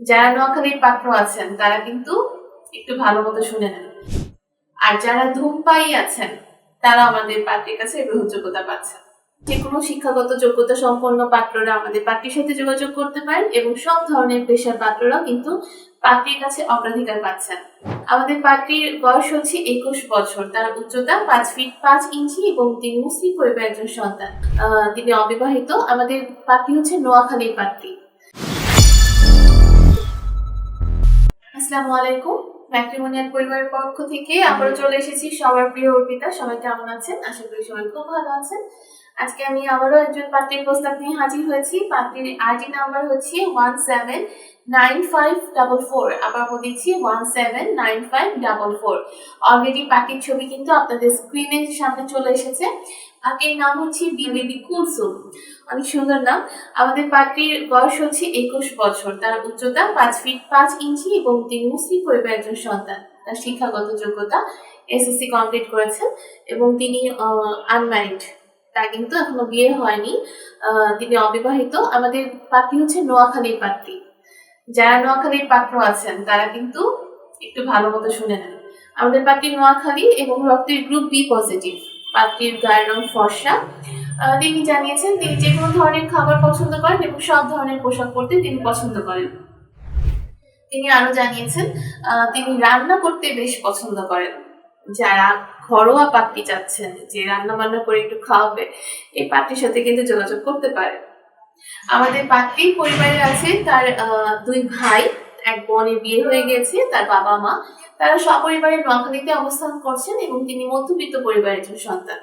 যারা নোয়াখালীর পাত্র আছেন, তারা কিন্তু একটু ভালো মতো শুনে নেন। আর যারা ধূমপায়ী আছেন, তারা আমাদের পাত্রের কাছে গ্রহণযোগ্যতা পাচ্ছেন। যে কোনো শিক্ষাগত যোগ্যতা সম্পন্ন পাত্ররা আমাদের পাত্রীর সাথে যোগাযোগ করতে পারেন এবং সব ধরনের পেশার পাত্ররাও কিন্তু পাত্রীর কাছে অগ্রাধিকার পাচ্ছেন। আমাদের পাত্রীর বয়স হচ্ছে একুশ বছর, তার উচ্চতা পাঁচ ফিট পাঁচ ইঞ্চি এবং তিনি মুসলিম পরিবারের একজন সন্তান। তিনি অবিবাহিত। আমাদের পাত্রী হচ্ছে নোয়াখালীর পাত্রী। আসসালামু আলাইকুম। ম্যাট্রিমোনিয়াল পরিবারের পক্ষ থেকে আমরা চলে এসেছি সবার প্রিয় অর্পিতা। সবাই কেমন আছেন? আশা করি সবাই খুব ভালো আছেন। আজকে আমি আবারও একজন পাত্রীর প্রস্তাব নিয়ে হাজির হয়েছি। পাত্রীর আইডি নাম্বার হচ্ছে one seven nine five double four. আবার বলেছি one seven nine five double four. Already পাখির ছবি কিন্তু আপনাদের স্ক্রিনের সামনে চলে এসেছে। পাখির নাম হচ্ছে বিবেবি কুলসুম। অনেক সুন্দর নাম। আমাদের পাত্রীর বয়স হচ্ছে একুশ বছর। তার উচ্চতা পাঁচ ফিট পাঁচ ইঞ্চি এবং তিনি মুসলিম পরিবারের একজন সন্তান। তার শিক্ষাগত যোগ্যতা এসএসসি কমপ্লিট করেছেন এবং তিনি আনম্যারিড তার কিন্তু এখনও বিয়ে হয়নি তিনি অবিবাহিত। আমাদের পাত্রী হচ্ছে নোয়াখালীর পাত্রী। যারা নোয়াখালীর পাত্র আছেন, তারা কিন্তু একটু ভালো মতো শুনে নেন। আমাদের পাত্রী নোয়াখালী এবং রক্তের গ্রুপ বি পজিটিভ পাত্রীর গায়ের রং ফর্সা। তিনি জানিয়েছেন তিনি যে কোনো ধরনের খাবার পছন্দ করেন এবং সব ধরনের পোশাক পরতে তিনি পছন্দ করেন। তিনি আরও জানিয়েছেন তিনি রান্না করতে বেশ পছন্দ করেন। যারা ঘরোয়া পাত্রী চাচ্ছেন, যে রান্না বান্না করে একটু খাওয়াবে, এই পাত্রীর সাথে কিন্তু যোগাযোগ করতে পারে আমাদের পাত্রী পরিবারের আছে, তার দুই ভাই, এক বোনের বিয়ে হয়ে গেছে, তার বাবা মা। তারা সপরিবারে নোয়াখালীতে অবস্থান করছেন এবং তিনি মধ্যবিত্ত পরিবারের একজন সন্তান।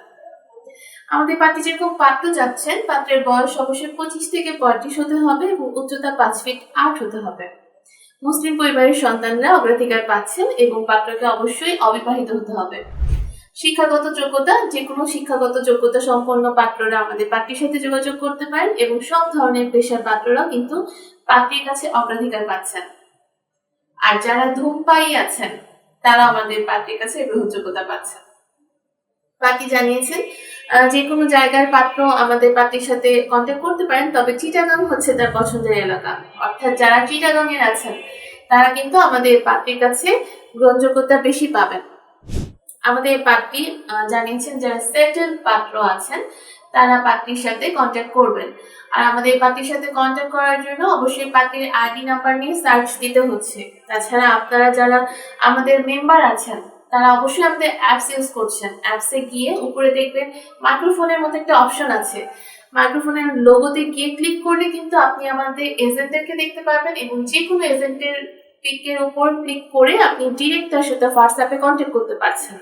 আমাদের পাত্রী যেরকম পাত্র যাচ্ছেন পাত্রের বয়স অবশ্যই পঁচিশ থেকে পঁয়ত্রিশ হতে হবে এবং উচ্চতা পাঁচ ফিট আট হতে হবে। মুসলিম পরিবারের সন্তানরা অগ্রাধিকার পাচ্ছেন এবং পাত্রকে অবশ্যই অবিবাহিত হতে হবে। শিক্ষাগত যোগ্যতা যে কোনো শিক্ষাগত যোগ্যতা সম্পন্ন পাত্ররা আমাদের পাত্রীর সাথে যোগাযোগ করতে পারেন এবং সব ধরনের পেশার পাত্ররাও কিন্তু পাত্রীর কাছে অগ্রাধিকার পাচ্ছেন। আর যারা ধূমপায়ী আছেন তারা আমাদের পাত্রীর কাছে গ্রহণযোগ্যতা পাচ্ছেন। পাত্রী জানিয়েছেন যে কোনো জায়গার পাত্র আমাদের পাত্রীর সাথে কন্ট্যাক্ট করতে পারেন, তবে চিটাগাং হচ্ছে তার পছন্দের এলাকা। অর্থাৎ যারা চিটাগাং এর আছেন, তারা কিন্তু আমাদের পাত্রীর কাছে গ্রহণযোগ্যতা বেশি পাবেন। আমাদের পাত্রী জানিয়েছেন যারা সেটেল পাত্র আছেন, তারা পাত্রীর সাথে কন্ট্যাক্ট করবেন। আর আমাদের পাত্রীর সাথে কন্ট্যাক্ট করার জন্য অবশ্যই পাত্রীর আইডি নাম্বার নিয়ে সার্চ দিতে হচ্ছে। তাছাড়া আপনারা যারা আমাদের মেম্বার আছেন তারা অবশ্যই আমাদের অ্যাপস ইউজ করছেন। অ্যাপসে গিয়ে উপরে দেখবেন মাইক্রোফোনের মতো একটা অপশন আছে। মাইক্রোফোনের লোগোতে গিয়ে ক্লিক করলে কিন্তু আপনি আমাদের এজেন্টদেরকে দেখতে পারবেন এবং যে কোনো এজেন্টের পিকের উপর ক্লিক করে আপনি ডিরেক্ট তার সাথে হোয়াটসঅ্যাপে কন্ট্যাক্ট করতে পারছেন।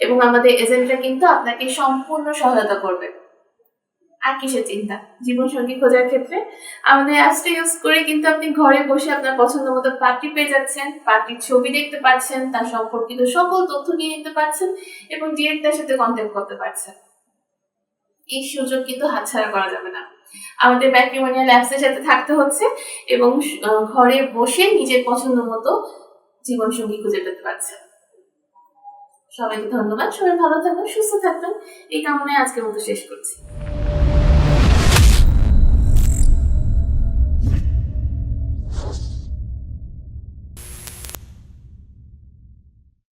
এবং আমাদের এজেন্টরা কিন্তু আপনাকে সম্পূর্ণ সহায়তা করবে। আর কিসের চিন্তা? জীবন সঙ্গী খোঁজার ক্ষেত্রে? আমাদের অ্যাপসটা ইউজ করে কিন্তু আপনি ঘরে বসে আপনার পছন্দ মতো পার্টি পেয়ে যাচ্ছেন, পার্টির ছবি দেখতে পাচ্ছেন, তার সম্পর্কিত সকল তথ্য নিয়ে নিতে পারছেন এবং ডিরেক্ট তার সাথে কন্ট্যাক্ট করতে পারছেন। এই সুযোগ কিন্তু হাতছাড়া করা যাবে না। আমাদের ম্যাট্রিমোনিয়াল অ্যাপসের সাথে থাকতে হচ্ছে এবং ঘরে বসে নিজের পছন্দ মতো জীবন সঙ্গী খুঁজে পেতে পারছেন। সবাইকে ধন্যবাদ। সবাই ভালো থাকবেন সুস্থ থাকবেন এই কামনায় আজকের মতো শেষ করছি।